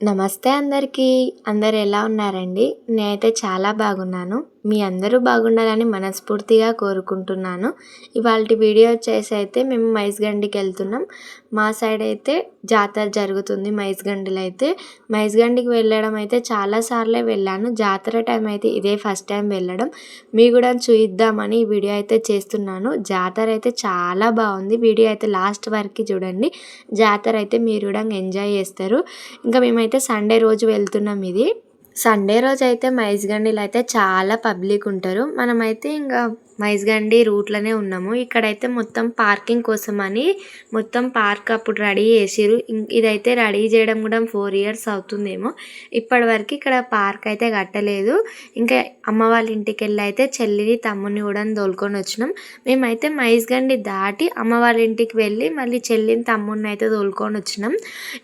నమస్తే అందరికీ. అందరు ఎలా ఉన్నారండి? నేనైతే చాలా బాగున్నాను. మీ అందరూ బాగుండాలని మనస్ఫూర్తిగా కోరుకుంటున్నాను. ఇవాళ వీడియో వచ్చేసి అయితే మేము మైస్గండికి వెళ్తున్నాం. మా సైడ్ అయితే జాతర జరుగుతుంది మైస్గండిలో అయితే. మైస్గండికి వెళ్ళడం అయితే చాలాసార్లే వెళ్ళాను. జాతర టైం అయితే ఇదే ఫస్ట్ టైం వెళ్ళడం. మీ కూడా చూయిద్దామని ఈ వీడియో అయితే చేస్తున్నాను. జాతర అయితే చాలా బాగుంది. వీడియో అయితే లాస్ట్ వరకు చూడండి. జాతర అయితే మీరు కూడా ఎంజాయ్ చేస్తారు. ఇంకా మేమైతే సండే రోజు వెళ్తున్నాం ఇది. సండే రోజు అయితే మైజ్గండిలో అయితే చాలా పబ్లిక్ ఉంటారు. మనమైతే ఇంకా మైజ్గండి రూట్లోనే ఉన్నాము. ఇక్కడైతే మొత్తం పార్కింగ్ కోసం అని మొత్తం పార్క్ అప్పుడు రెడీ చేసిరు ఇదైతే రెడీ చేయడం కూడా ఫోర్ ఇయర్స్ అవుతుందేమో. ఇప్పటివరకు ఇక్కడ పార్క్ అయితే కట్టలేదు. ఇంకా అమ్మ వాళ్ళ ఇంటికి వెళ్ళి అయితే చెల్లిని తమ్ముని కూడా తోలుకొని వచ్చినాం. మేమైతే మైజ్గండి దాటి అమ్మ వాళ్ళ ఇంటికి వెళ్ళి మళ్ళీ చెల్లిని తమ్ముడిని అయితే తోలుకొని వచ్చినాం.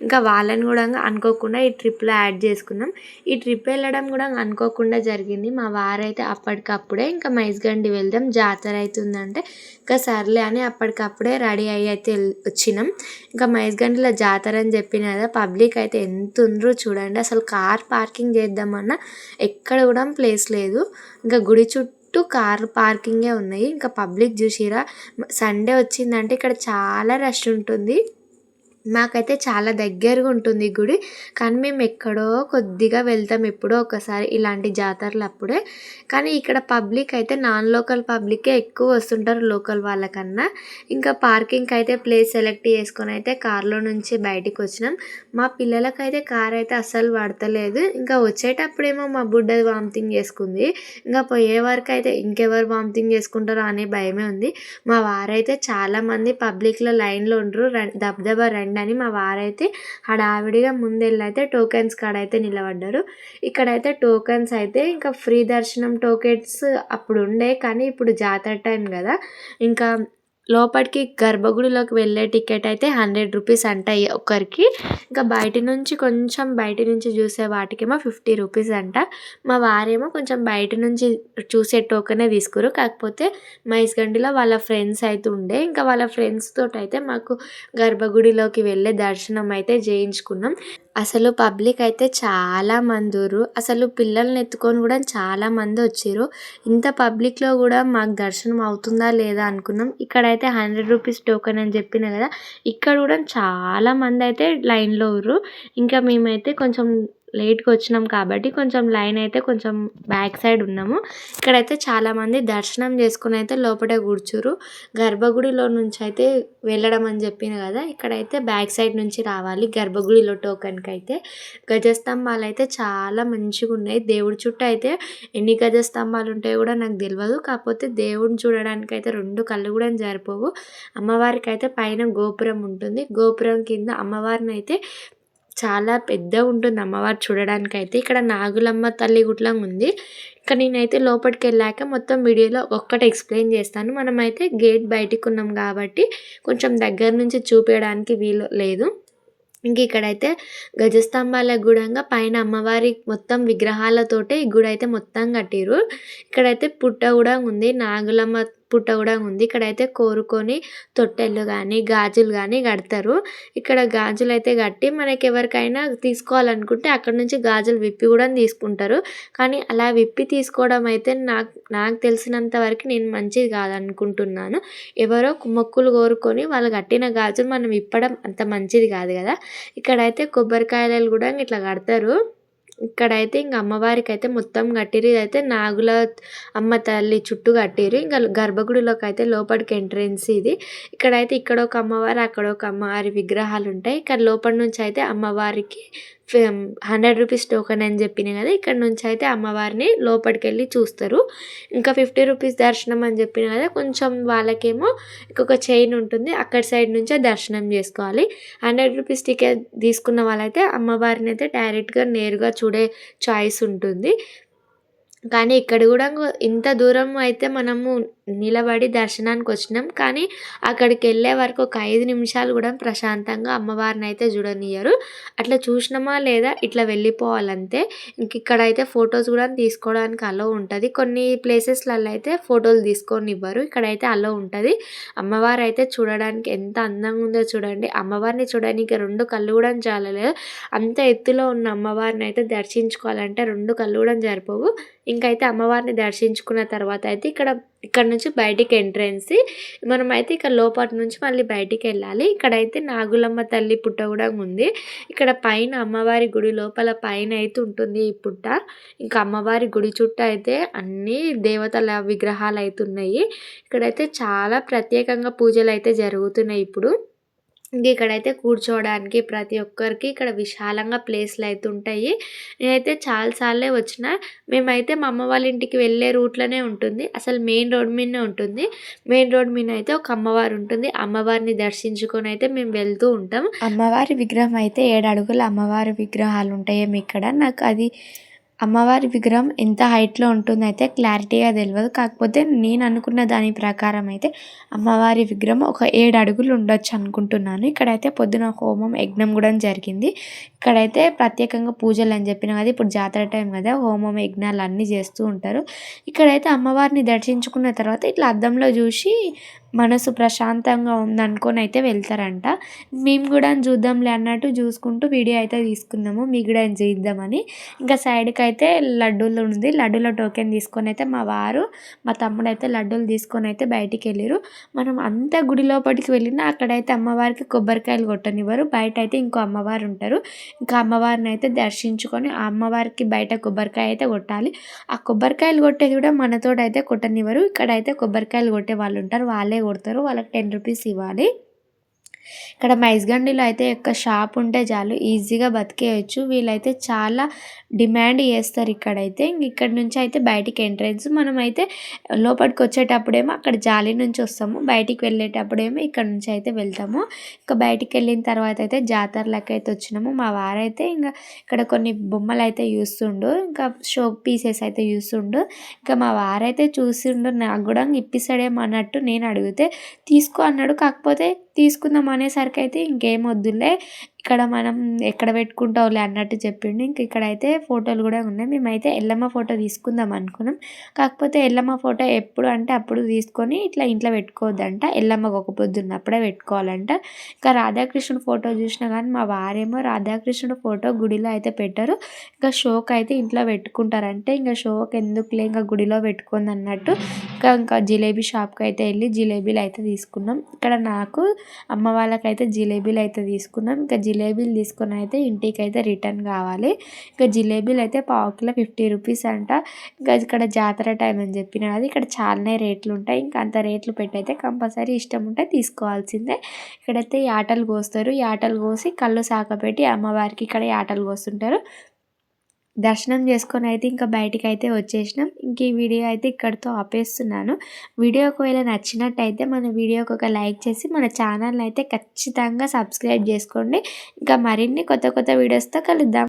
ఇంకా వాళ్ళని కూడా అనుకోకుండా ఈ ట్రిప్లో యాడ్ చేసుకున్నాం. ఈ ట్రిప్ వెళ్ళడం కూడా అనుకోకుండా జరిగింది. మా వారైతే అప్పటికప్పుడే ఇంకా మైజ్గండి వెళ్దాం జాతర అవుతుందంటే ఇంకా సర్లే అని అప్పటికప్పుడే రెడీ అయ్యి అయితే వచ్చినాం. ఇంకా మైస్గండ్ల జాతర అని చెప్పిన కదా పబ్లిక్ అయితే ఎంత ఉండ్రో చూడండి. అసలు కార్ పార్కింగ్ చేద్దామన్నా ఎక్కడ కూడా ప్లేస్ లేదు. ఇంకా గుడి చుట్టూ కార్ పార్కింగే ఉన్నాయి. ఇంకా పబ్లిక్ చూసిరా సండే వచ్చిందంటే ఇక్కడ చాలా రష్ ఉంటుంది. మాకైతే చాలా దగ్గరగా ఉంటుంది గుడి. కానీ మేము ఎక్కడో కొద్దిగా వెళ్తాం ఎప్పుడో ఒకసారి ఇలాంటి జాతరలు అప్పుడే కానీ ఇక్కడ పబ్లిక్ అయితే నాన్ లోకల్ పబ్లికే ఎక్కువ వస్తుంటారు లోకల్ వాళ్ళకన్నా. ఇంకా పార్కింగ్కి అయితే ప్లేస్ సెలెక్ట్ చేసుకొని అయితే కార్లో నుంచి బయటికి వచ్చినాం మా పిల్లలకైతే కార్ అయితే అస్సలు పడతలేదు. ఇంకా వచ్చేటప్పుడేమో మా బుడ్డది వామిటింగ్ చేసుకుంది. ఇంకా పోయే వరకు అయితే ఇంకెవరు వామిటింగ్ చేసుకుంటారో అనే భయమే ఉంది. మా వారైతే చాలామంది పబ్లిక్లో లైన్లో ఉండరు. దబ్దబా రండి అని మా వారైతే హడావిడిగా ముందెళ్ళైతే టోకెన్స్ కాడ అయితే నిలబడ్డారు. ఇక్కడైతే టోకెన్స్ అయితే ఇంకా ఫ్రీ దర్శనం టోకెన్స్ అప్పుడు ఉండే కానీ ఇప్పుడు జాతర టైం కదా. ఇంకా లోపలికి గర్భగుడిలోకి వెళ్ళే టికెట్ అయితే హండ్రెడ్ రూపీస్ అంట ఒకరికి ఇంకా బయట నుంచి కొంచెం బయట నుంచి చూసే వాటికేమో ఫిఫ్టీ రూపీస్ అంట. మా వారేమో కొంచెం బయట నుంచి చూసే టోకనే తీసుకురు. కాకపోతే మైస్గండిలో వాళ్ళ ఫ్రెండ్స్ అయితే ఉండే. ఇంకా వాళ్ళ ఫ్రెండ్స్ తోటి అయితే మాకు గర్భగుడిలోకి వెళ్ళే దర్శనం అయితే చేయించుకున్నాం. అసలు పబ్లిక్ అయితే చాలా మంది మందురు. అసలు పిల్లల్ని ఎత్తుకొని కూడా చాలా మంది వచ్చారు. ఇంత పబ్లిక్లో కూడా మాకు దర్శనం అవుతుందా లేదా అనుకున్నాం. ఇక్కడైతే హండ్రెడ్ రూపీస్ టోకెన్ అని చెప్పిన కదా ఇక్కడ కూడా చాలా మంది అయితే లైన్లో ఉర్రు. ఇంకా మేమైతే కొంచెం లేట్గా వచ్చినాం కాబట్టి కొంచెం లైన్ అయితే కొంచెం బ్యాక్ సైడ్ ఉన్నాము. ఇక్కడైతే చాలామంది దర్శనం చేసుకుని అయితే లోపటే కూర్చురు గర్భగుడిలో నుంచి అయితే వెళ్ళడం అని చెప్పిన కదా ఇక్కడైతే బ్యాక్ సైడ్ నుంచి రావాలి గర్భగుడిలో టోకన్కి అయితే గజస్తంభాలు అయితే చాలా మంచిగా ఉన్నాయి. దేవుడి చుట్టూ అయితే ఎన్ని గజస్తంభాలు ఉంటాయో కూడా నాకు తెలియదు కాకపోతే దేవుడిని చూడడానికి అయితే రెండు కళ్ళు కూడా సరిపోవు అమ్మవారికి అయితే పైన గోపురం ఉంటుంది. గోపురం కింద అమ్మవారిని అయితే చాలా పెద్దగా ఉంటుంది అమ్మవారు చూడడానికి అయితే ఇక్కడ నాగులమ్మ తల్లి గుట్ల ఉంది. ఇక్కడ నేనైతే లోపలికి వెళ్ళాక మొత్తం వీడియోలో ఒక్కటి ఎక్స్ప్లెయిన్ చేస్తాను. మనమైతే గేట్ బయటికి ఉన్నాం కాబట్టి కొంచెం దగ్గర నుంచి చూపించడానికి వీలు లేదు. ఇంక ఇక్కడైతే గజస్తంభాలకు కూడా పైన అమ్మవారి మొత్తం విగ్రహాలతోటే ఈ గుడి అయితే మొత్తం కట్టిరు ఇక్కడైతే పుట్ట కూడా ఉంది. నాగులమ్మ పుట్ట కూడా ఉంది. ఇక్కడైతే కోరుకొని తొట్టెలు కానీ గాజులు కానీ కడతారు. ఇక్కడ గాజులు అయితే కట్టి మనకి ఎవరికైనా తీసుకోవాలనుకుంటే అక్కడ నుంచి గాజులు విప్పి కూడా తీసుకుంటారు. కానీ అలా విప్పి తీసుకోవడం అయితే నాకు నాకు తెలిసినంత వరకు నేను మంచిది కాదనుకుంటున్నాను. ఎవరో మొక్కులు కోరుకొని వాళ్ళు కట్టిన గాజులు మనం విప్పడం అంత మంచిది కాదు కదా. ఇక్కడైతే కొబ్బరికాయలు కూడా ఇట్లా కడతారు. ఇక్కడైతే ఇంక అమ్మవారికి అయితే మొత్తం కట్టిరు ఇదైతే నాగుల అమ్మ తల్లి చుట్టూ కట్టిరు ఇంకా గర్భగుడిలోకి అయితే లోపలికి ఎంట్రెన్స్ ఇది. ఇక్కడైతే ఇక్కడ ఒక అమ్మవారు అక్కడ ఒక అమ్మవారి విగ్రహాలు ఉంటాయి ఇక్కడ లోపల నుంచి అయితే అమ్మవారికి హండ్రెడ్ రూపీస్ టోకెన్ అని చెప్పిన కదా ఇక్కడ నుంచి అయితే అమ్మవారిని లోపలికి వెళ్ళి చూస్తారు. ఇంకా ఫిఫ్టీ రూపీస్ దర్శనం అని చెప్పిన కదా కొంచెం వాళ్ళకేమో ఇంకొక చైన్ ఉంటుంది అక్కడ సైడ్ నుంచే దర్శనం చేసుకోవాలి. హండ్రెడ్ రూపీస్ టికెట్ తీసుకున్న వాళ్ళైతే అమ్మవారిని అయితే డైరెక్ట్గా నేరుగా చూడే చాయిస్ ఉంటుంది. కానీ ఇక్కడ కూడా ఇంత దూరం అయితే మనము నిలబడి దర్శనానికి వచ్చినాం కానీ అక్కడికి వెళ్ళే వరకు ఒక ఐదు నిమిషాలు కూడా ప్రశాంతంగా అమ్మవారిని అయితే చూడనియ్యరు అట్లా చూసినామా లేదా ఇట్లా వెళ్ళిపోవాలంతే ఇంక ఇక్కడైతే ఫొటోస్ కూడా తీసుకోవడానికి అలో ఉంటుంది. కొన్ని ప్లేసెస్లలో అయితే ఫోటోలు తీసుకొని ఇవ్వరు ఇక్కడైతే అలో ఉంటుంది. అమ్మవారు అయితే చూడడానికి ఎంత అందంగా ఉందో చూడండి. అమ్మవారిని చూడడానికి రెండు కళ్ళు కూడా చాలలేదు అంత ఎత్తులో ఉన్న అమ్మవారిని అయితే దర్శించుకోవాలంటే రెండు కళ్ళు కూడా జరిపోవు. ఇంకైతే అమ్మవారిని దర్శించుకున్న తర్వాత అయితే ఇక్కడ ఇక్కడ నుంచి బయటికి ఎంట్రెన్స్. మనమైతే ఇక్కడ లోపల నుంచి మళ్ళీ బయటికి వెళ్ళాలి. ఇక్కడైతే నాగులమ్మ తల్లి పుట్ట కూడా ఉంది. ఇక్కడ పైన అమ్మవారి గుడి లోపల పైన అయితే ఉంటుంది ఈ పుట్ట. ఇంకా అమ్మవారి గుడి చుట్టూ అయితే అన్ని దేవతల విగ్రహాలు అయితే ఉన్నాయి. ఇక్కడైతే చాలా ప్రత్యేకంగా పూజలు అయితే జరుగుతున్నాయి ఇప్పుడు. ఇంక ఇక్కడైతే కూర్చోవడానికి ప్రతి ఒక్కరికి ఇక్కడ విశాలంగా ప్లేస్లు అయితే ఉంటాయి. నేనైతే చాలాసార్లే వచ్చిన మేమైతే మా అమ్మ వాళ్ళ ఇంటికి వెళ్ళే రూట్లోనే ఉంటుంది. అసలు మెయిన్ రోడ్ మీదనే ఉంటుంది. మెయిన్ రోడ్ మీద అయితే ఒక అమ్మవారు ఉంటుంది. అమ్మవారిని దర్శించుకొని అయితే మేము వెళ్తూ ఉంటాం. అమ్మవారి విగ్రహం అయితే ఏడు అడుగుల అమ్మవారి విగ్రహాలు ఉంటాయేమో ఇక్కడ. నాకు అది అమ్మవారి విగ్రహం ఎంత హైట్లో ఉంటుందో అయితే క్లారిటీగా తెలియదు కాకపోతే నేను అనుకున్న దాని ప్రకారం అయితే అమ్మవారి విగ్రహం ఒక ఏడు అడుగులు ఉండొచ్చు అనుకుంటున్నాను. ఇక్కడైతే పొద్దున హోమం యజ్ఞం కూడా జరిగింది. ఇక్కడైతే ప్రత్యేకంగా పూజలు అని చెప్పిన కదా ఇప్పుడు జాతర టైం కదా హోమం యజ్ఞాలు అన్నీ చేస్తూ ఉంటారు. ఇక్కడైతే అమ్మవారిని దర్శించుకున్న తర్వాత ఇట్లా అద్దంలో చూసి మనసు ప్రశాంతంగా ఉందనుకొని అయితే వెళ్తారంట. మేము కూడా చూద్దాంలే అన్నట్టు చూసుకుంటూ వీడియో అయితే తీసుకున్నాము. మీకు కూడా చేద్దామని. ఇంకా సైడ్కి అయితే లడ్డూలు ఉంది. లడ్డూల టోకెన్ తీసుకొని అయితే మా వారు మా తమ్ముడు అయితే లడ్డూలు తీసుకొని అయితే బయటికి వెళ్ళారు. మనం అంత గుడి లోపలికి వెళ్ళినా అక్కడైతే అమ్మవారికి కొబ్బరికాయలు కొట్టనివ్వరు. బయట అయితే ఇంకో అమ్మవారు ఉంటారు. ఇంకా అమ్మవారిని అయితే దర్శించుకొని ఆ అమ్మవారికి బయట కొబ్బరికాయ అయితే కొట్టాలి. ఆ కొబ్బరికాయలు కొట్టేది కూడా మనతోటైతే కొట్టనివ్వరు. ఇక్కడైతే కొబ్బరికాయలు కొట్టే వాళ్ళు ఉంటారు. వాళ్ళే కొడతారు వాళ్ళకి టెన్ రూపీస్ ఇవ్వాలి. ఇక్కడ మైస్గండిలో అయితే ఒక షాప్ ఉంటే చాలు ఈజీగా బతికేయచ్చు. వీళ్ళైతే చాలా డిమాండ్ చేస్తారు ఇక్కడైతే. ఇక్కడ నుంచి అయితే బయటికి ఎంట్రెన్స్. మనమైతే లోపలికి వచ్చేటప్పుడేమో అక్కడ జాలి నుంచి వస్తాము. బయటికి వెళ్ళేటప్పుడేమో ఇక్కడ నుంచి అయితే వెళ్తాము. ఇంకా బయటికి వెళ్ళిన తర్వాత అయితే జాతరలకు అయితే వచ్చినాము. మా వారైతే ఇంకా ఇక్కడ కొన్ని బొమ్మలు అయితే చూస్తుండు. ఇంకా షో పీసెస్ అయితే చూస్తుండు. ఇంకా మా వారైతే చూసిండు నాకు కూడా ఇప్పిస్తాడేమో అన్నట్టు నేను అడిగితే తీసుకో అన్నాడు. కాకపోతే తీసుకుందాం అనేసరికి అయితే ఇంకేం వద్దులే. ఇక్కడ మనం ఎక్కడ పెట్టుకుంటావులే అన్నట్టు చెప్పిండు. ఇంక ఇక్కడైతే ఫోటోలు కూడా ఉన్నాయి. మేమైతే ఎల్లమ్మ ఫోటో తీసుకుందాం అనుకున్నాం. కాకపోతే ఎల్లమ్మ ఫోటో ఎప్పుడు అంటే అప్పుడు తీసుకొని ఇట్లా ఇంట్లో పెట్టుకోవద్దంట. ఎల్లమ్మకు ఒక పొద్దున్నప్పుడే పెట్టుకోవాలంట. ఇంకా రాధాకృష్ణుడు ఫోటో చూసినా కానీ మా వారేమో రాధాకృష్ణుడు ఫోటో గుడిలో అయితే పెట్టారు. ఇంకా షోక్ అయితే ఇంట్లో పెట్టుకుంటారంటే ఇంకా షోక్ ఎందుకులే ఇంకా గుడిలో పెట్టుకుంది అన్నట్టు ఇంకా ఇంకా జిలేబీ షాప్కి అయితే వెళ్ళి జిలేబీలు అయితే తీసుకున్నాం. ఇక్కడ నాకు అమ్మ వాళ్ళకైతే జిలేబీలు అయితే తీసుకున్నాం. ఇంకా జిలేబీలు తీసుకుని అయితే ఇంటికి అయితే రిటర్న్ కావాలి. ఇంకా జిలేబీలు అయితే పావు కిలో ఫిఫ్టీ రూపీస్ అంట. ఇంకా ఇక్కడ జాతర టైం అని చెప్పిన అది. ఇక్కడ చాలానే రేట్లు ఉంటాయి. ఇంకా అంత రేట్లు పెట్టి అయితే కంపల్సరీ ఇష్టం ఉంటే తీసుకోవాల్సిందే. ఇక్కడైతే యాటలు కోస్తారు. యాటలు కోసి కళ్ళు సాకపెట్టి అమ్మవారికి ఇక్కడ యాటలు కోస్తుంటారు. దర్శనం చేసుకొని అయితే ఇంకా బయటికి అయితే వచ్చేసినాం. ఇంక ఈ వీడియో అయితే ఇక్కడితో ఆపేస్తున్నాను. వీడియో ఒకవేళ నచ్చినట్టయితే మన వీడియోకి ఒక లైక్ చేసి మన ఛానల్ అయితే ఖచ్చితంగా సబ్స్క్రైబ్ చేసుకోండి. ఇంకా మరిన్ని కొత్త కొత్త వీడియోస్తో కలుద్దాం.